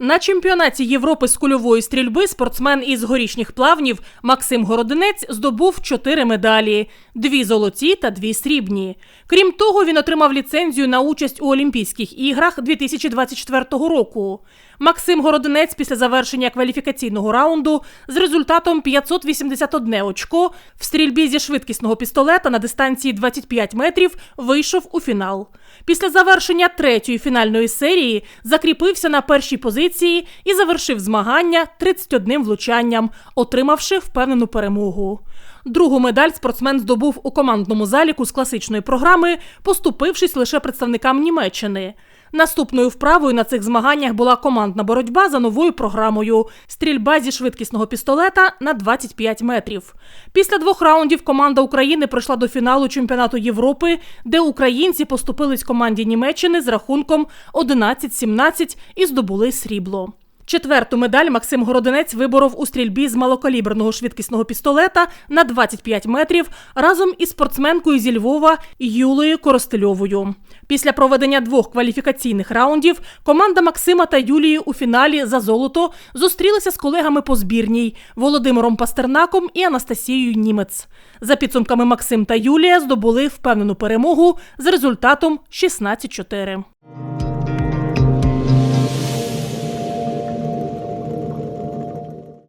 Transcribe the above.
На чемпіонаті Європи з кульової стрільби спортсмен із горішніх плавнів Максим Городинець здобув чотири медалі: дві золоті та дві срібні. Крім того, він отримав ліцензію на участь у Олімпійських іграх 2024 року. Максим Городинець після завершення кваліфікаційного раунду з результатом 581 очко в стрільбі зі швидкісного пістолета на дистанції 25 метрів вийшов у фінал. Після завершення третьої фінальної серії закріпився на першій позиції і завершив змагання 31 влучанням, отримавши впевнену перемогу. Другу медаль спортсмен здобув у командному заліку з класичної програми, поступившись лише представникам Німеччини. Наступною вправою на цих змаганнях була командна боротьба за новою програмою стрільба зі швидкісного пістолета на 25 метрів. Після двох раундів команда України пройшла до фіналу чемпіонату Європи, де українці поступились команді Німеччини з рахунком 11-17 і здобули срібло. Четверту медаль Максим Городинець виборов у стрільбі з малокаліберного швидкісного пістолета на 25 метрів разом із спортсменкою зі Львова Юлею Коростельовою. Після проведення двох кваліфікаційних раундів команда Максима та Юлії у фіналі за золото зустрілися з колегами по збірній Володимиром Пастернаком і Анастасією Німець. За підсумками Максим та Юлія здобули впевнену перемогу з результатом 16-4.